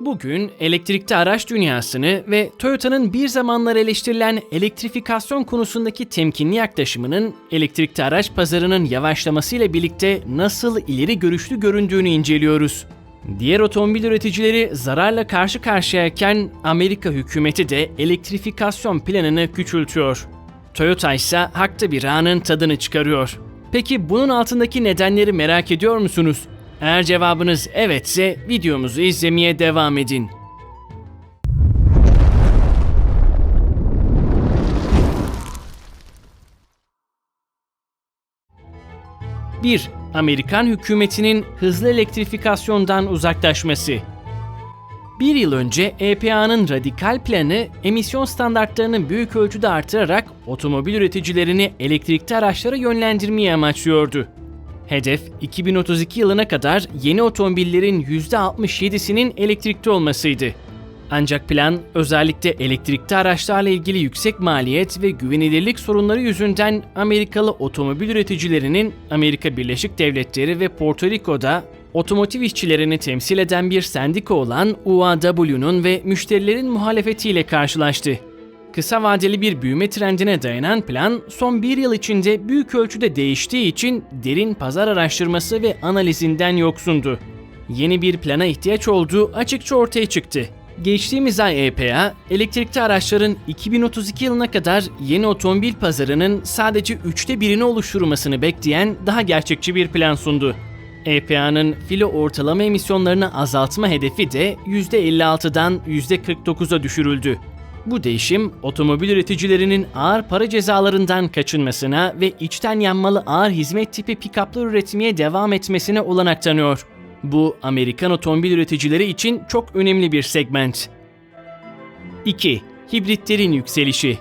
Bugün elektrikli araç dünyasını ve Toyota'nın bir zamanlar eleştirilen elektrifikasyon konusundaki temkinli yaklaşımının elektrikli araç pazarının yavaşlamasıyla birlikte nasıl ileri görüşlü göründüğünü inceliyoruz. Diğer otomobil üreticileri zararla karşı karşıyayken Amerika hükümeti de elektrifikasyon planını küçültüyor. Toyota ise hakta bir anın tadını çıkarıyor. Peki bunun altındaki nedenleri merak ediyor musunuz? Eğer cevabınız evetse videomuzu izlemeye devam edin. Bir, Amerikan hükümetinin hızlı elektrifikasyondan uzaklaşması. Bir yıl önce EPA'nın radikal planı emisyon standartlarını büyük ölçüde artırarak otomobil üreticilerini elektrikli araçlara yönlendirmeyi amaçlıyordu. Hedef 2032 yılına kadar yeni otomobillerin %67'sinin elektrikli olmasıydı. Ancak plan özellikle elektrikli araçlarla ilgili yüksek maliyet ve güvenilirlik sorunları yüzünden Amerikalı otomobil üreticilerinin Amerika Birleşik Devletleri ve Porto Rico'da otomotiv işçilerini temsil eden bir sendika olan UAW'nun ve müşterilerin muhalefetiyle karşılaştı. Kısa vadeli bir büyüme trendine dayanan plan son bir yıl içinde büyük ölçüde değiştiği için derin pazar araştırması ve analizinden yoksundu. Yeni bir plana ihtiyaç olduğu açıkça ortaya çıktı. Geçtiğimiz ay EPA, elektrikli araçların 2032 yılına kadar yeni otomobil pazarının sadece üçte birini oluşturmasını bekleyen daha gerçekçi bir plan sundu. EPA'nın filo ortalama emisyonlarını azaltma hedefi de %56'dan %49'a düşürüldü. Bu değişim otomobil üreticilerinin ağır para cezalarından kaçınmasına ve içten yanmalı ağır hizmet tipi pick-up'lar üretmeye devam etmesine olanak tanıyor. Bu Amerikan otomobil üreticileri için çok önemli bir segment. 2. Hibritlerin yükselişi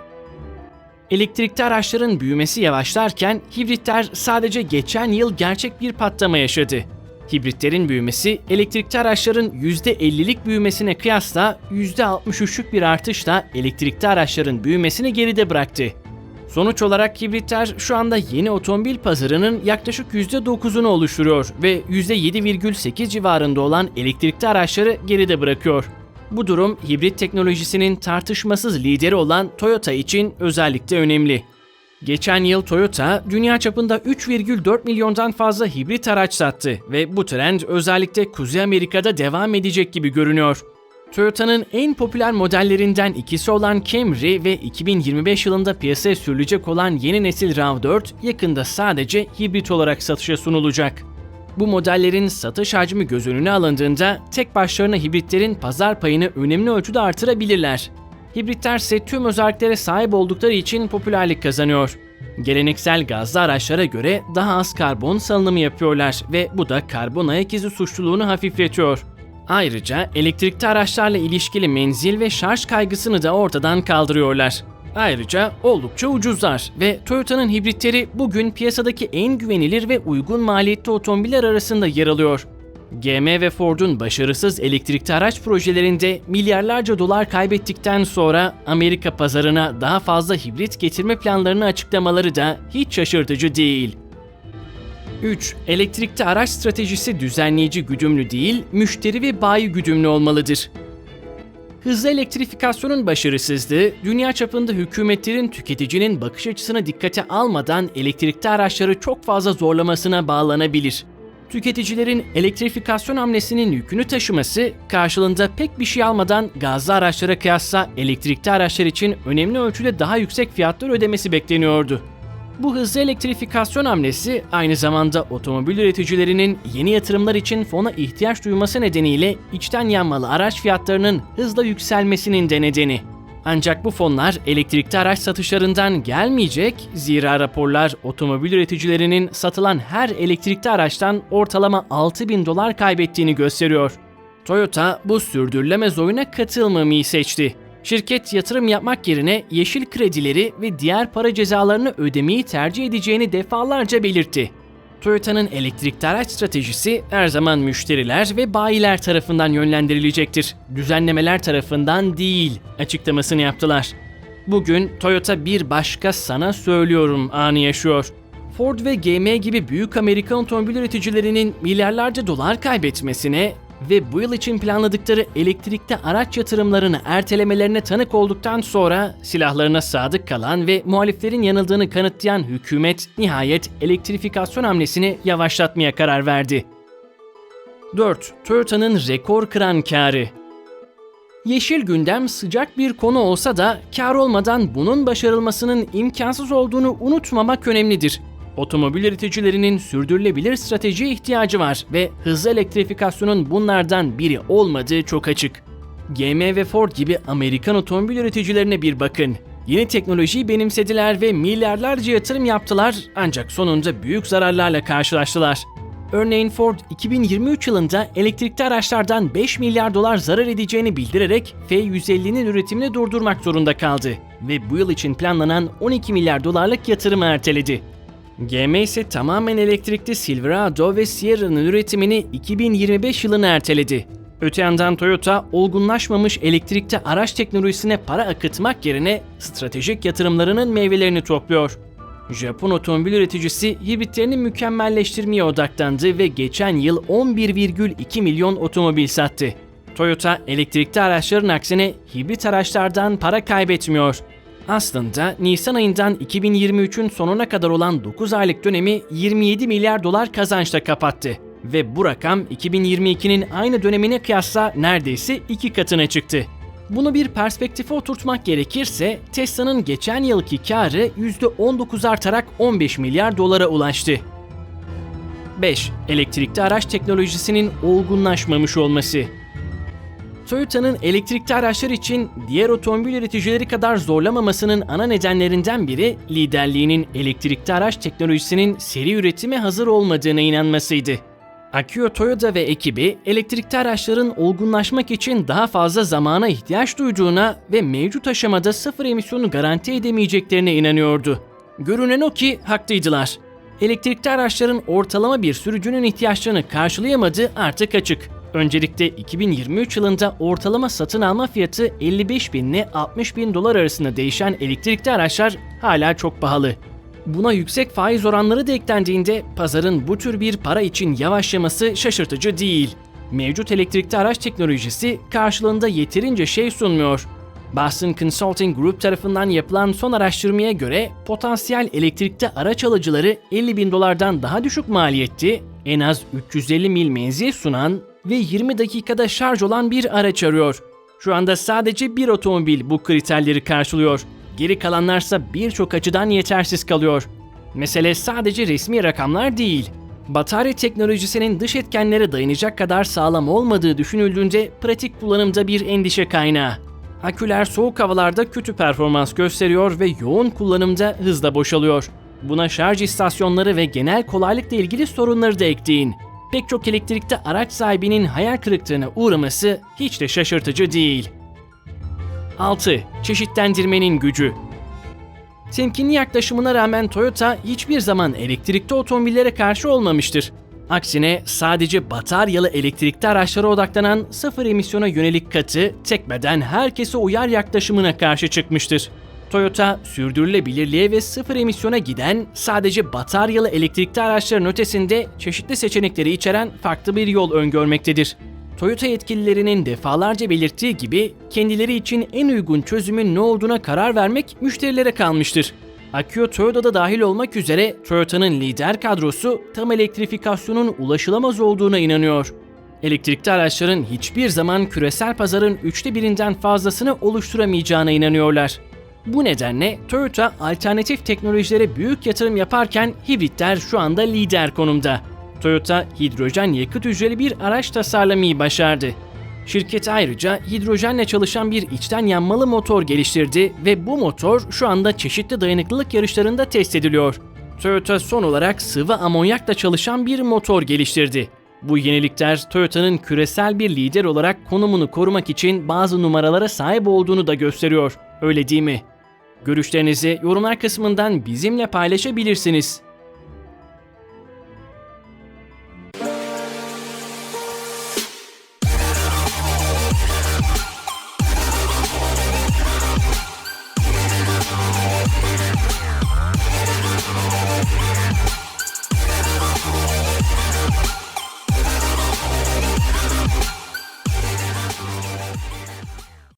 Elektrikli araçların büyümesi yavaşlarken hibritler sadece geçen yıl gerçek bir patlama yaşadı. Hibritlerin büyümesi elektrikli araçların %50'lik büyümesine kıyasla %63'lük bir artışla elektrikli araçların büyümesini geride bıraktı. Sonuç olarak hibritler şu anda yeni otomobil pazarının yaklaşık %9'unu oluşturuyor ve %7,8 civarında olan elektrikli araçları geride bırakıyor. Bu durum hibrit teknolojisinin tartışmasız lideri olan Toyota için özellikle önemli. Geçen yıl Toyota dünya çapında 3,4 milyondan fazla hibrit araç sattı ve bu trend özellikle Kuzey Amerika'da devam edecek gibi görünüyor. Toyota'nın en popüler modellerinden ikisi olan Camry ve 2025 yılında piyasaya sürülecek olan yeni nesil RAV4 yakında sadece hibrit olarak satışa sunulacak. Bu modellerin satış hacmi göz önüne alındığında tek başlarına hibritlerin pazar payını önemli ölçüde artırabilirler. Hibritler ise tüm özelliklere sahip oldukları için popülerlik kazanıyor. Geleneksel gazlı araçlara göre daha az karbon salınımı yapıyorlar ve bu da karbon ayak izi suçluluğunu hafifletiyor. Ayrıca elektrikli araçlarla ilişkili menzil ve şarj kaygısını da ortadan kaldırıyorlar. Ayrıca oldukça ucuzlar ve Toyota'nın hibritleri bugün piyasadaki en güvenilir ve uygun maliyetli otomobiller arasında yer alıyor. GM ve Ford'un başarısız elektrikli araç projelerinde milyarlarca dolar kaybettikten sonra Amerika pazarına daha fazla hibrit getirme planlarını açıklamaları da hiç şaşırtıcı değil. 3. Elektrikli araç stratejisi düzenleyici güdümlü değil, müşteri ve bayi güdümlü olmalıdır. Hızlı elektrifikasyonun başarısızlığı, dünya çapında hükümetlerin tüketicinin bakış açısını dikkate almadan elektrikli araçları çok fazla zorlamasına bağlanabilir. Tüketicilerin elektrifikasyon hamlesinin yükünü taşıması, karşılığında pek bir şey almadan gazlı araçlara kıyasla elektrikli araçlar için önemli ölçüde daha yüksek fiyatlar ödemesi bekleniyordu. Bu hızlı elektrifikasyon hamlesi aynı zamanda otomobil üreticilerinin yeni yatırımlar için fona ihtiyaç duyması nedeniyle içten yanmalı araç fiyatlarının hızla yükselmesinin de nedeni. Ancak bu fonlar elektrikli araç satışlarından gelmeyecek, zira raporlar otomobil üreticilerinin satılan her elektrikli araçtan ortalama 6000 dolar kaybettiğini gösteriyor. Toyota bu sürdürülemez oyuna katılmamayı seçti. Şirket yatırım yapmak yerine yeşil kredileri ve diğer para cezalarını ödemeyi tercih edeceğini defalarca belirtti. Toyota'nın elektrikli araç stratejisi her zaman müşteriler ve bayiler tarafından yönlendirilecektir. Düzenlemeler tarafından değil açıklamasını yaptılar. Bugün Toyota bir başka sana söylüyorum anı yaşıyor. Ford ve GM gibi büyük Amerikan otomobil üreticilerinin milyarlarca dolar kaybetmesine, ve bu yıl için planladıkları elektrikli araç yatırımlarını ertelemelerine tanık olduktan sonra silahlarına sadık kalan ve muhaliflerin yanıldığını kanıtlayan hükümet nihayet elektrifikasyon hamlesini yavaşlatmaya karar verdi. 4. Toyota'nın rekor kıran karı Yeşil gündem sıcak bir konu olsa da kar olmadan bunun başarılmasının imkansız olduğunu unutmamak önemlidir. Otomobil üreticilerinin sürdürülebilir stratejiye ihtiyacı var ve hızlı elektrifikasyonun bunlardan biri olmadığı çok açık. GM ve Ford gibi Amerikan otomobil üreticilerine bir bakın. Yeni teknolojiyi benimsediler ve milyarlarca yatırım yaptılar ancak sonunda büyük zararlarla karşılaştılar. Örneğin Ford 2023 yılında elektrikli araçlardan 5 milyar dolar zarar edeceğini bildirerek F150'nin üretimini durdurmak zorunda kaldı ve bu yıl için planlanan 12 milyar dolarlık yatırımı erteledi. GM ise tamamen elektrikli Silverado ve Sierra'nın üretimini 2025 yılına erteledi. Öte yandan Toyota, olgunlaşmamış elektrikli araç teknolojisine para akıtmak yerine stratejik yatırımlarının meyvelerini topluyor. Japon otomobil üreticisi hibritlerini mükemmelleştirmeye odaklandı ve geçen yıl 11,2 milyon otomobil sattı. Toyota elektrikli araçların aksine hibrit araçlardan para kaybetmiyor. Aslında Nisan ayından 2023'ün sonuna kadar olan 9 aylık dönemi 27 milyar dolar kazançla kapattı ve bu rakam 2022'nin aynı dönemine kıyasla neredeyse iki katına çıktı. Bunu bir perspektife oturtmak gerekirse Tesla'nın geçen yılki karı %19 artarak 15 milyar dolara ulaştı. 5. Elektrikli araç teknolojisinin olgunlaşmamış olması. Toyota'nın elektrikli araçlar için diğer otomobil üreticileri kadar zorlamamasının ana nedenlerinden biri liderliğinin elektrikli araç teknolojisinin seri üretime hazır olmadığına inanmasıydı. Akio Toyota ve ekibi elektrikli araçların olgunlaşmak için daha fazla zamana ihtiyaç duyduğuna ve mevcut aşamada sıfır emisyonu garanti edemeyeceklerine inanıyordu. Görünen o ki haklıydılar. Elektrikli araçların ortalama bir sürücünün ihtiyaçlarını karşılayamadığı artık açık. Öncelikle 2023 yılında ortalama satın alma fiyatı 55 bin ile 60 bin dolar arasında değişen elektrikli araçlar hala çok pahalı. Buna yüksek faiz oranları da eklendiğinde pazarın bu tür bir para için yavaşlaması şaşırtıcı değil. Mevcut elektrikli araç teknolojisi karşılığında yeterince şey sunmuyor. Boston Consulting Group tarafından yapılan son araştırmaya göre potansiyel elektrikli araç alıcıları 50 bin dolardan daha düşük maliyetli, en az 350 mil menzil sunan ve 20 dakikada şarj olan bir araç arıyor. Şu anda sadece bir otomobil bu kriterleri karşılıyor. Geri kalanlarsa birçok açıdan yetersiz kalıyor. Mesele sadece resmi rakamlar değil. Batarya teknolojisinin dış etkenlere dayanacak kadar sağlam olmadığı düşünüldüğünde pratik kullanımda bir endişe kaynağı. Aküler soğuk havalarda kötü performans gösteriyor ve yoğun kullanımda hızla boşalıyor. Buna şarj istasyonları ve genel kolaylıkla ilgili sorunları da ekleyin. Pek çok elektrikli araç sahibinin hayal kırıklığına uğraması hiç de şaşırtıcı değil. 6. Çeşitlendirmenin gücü Temkinli yaklaşımına rağmen Toyota hiçbir zaman elektrikli otomobillere karşı olmamıştır. Aksine sadece bataryalı elektrikli araçlara odaklanan sıfır emisyona yönelik katı, tek beden herkese uyar yaklaşımına karşı çıkmıştır. Toyota, sürdürülebilirliğe ve sıfır emisyona giden sadece bataryalı elektrikli araçların ötesinde çeşitli seçenekleri içeren farklı bir yol öngörmektedir. Toyota yetkililerinin defalarca belirttiği gibi kendileri için en uygun çözümün ne olduğuna karar vermek müşterilere kalmıştır. Akio Toyota'da dahil olmak üzere Toyota'nın lider kadrosu tam elektrifikasyonun ulaşılamaz olduğuna inanıyor. Elektrikli araçların hiçbir zaman küresel pazarın üçte birinden fazlasını oluşturamayacağına inanıyorlar. Bu nedenle Toyota alternatif teknolojilere büyük yatırım yaparken hibritler şu anda lider konumda. Toyota hidrojen yakıt hücreli bir araç tasarlamayı başardı. Şirket ayrıca hidrojenle çalışan bir içten yanmalı motor geliştirdi ve bu motor şu anda çeşitli dayanıklılık yarışlarında test ediliyor. Toyota son olarak sıvı amonyakla çalışan bir motor geliştirdi. Bu yenilikler Toyota'nın küresel bir lider olarak konumunu korumak için bazı numaralara sahip olduğunu da gösteriyor. Öyle değil mi? Görüşlerinizi yorumlar kısmından bizimle paylaşabilirsiniz.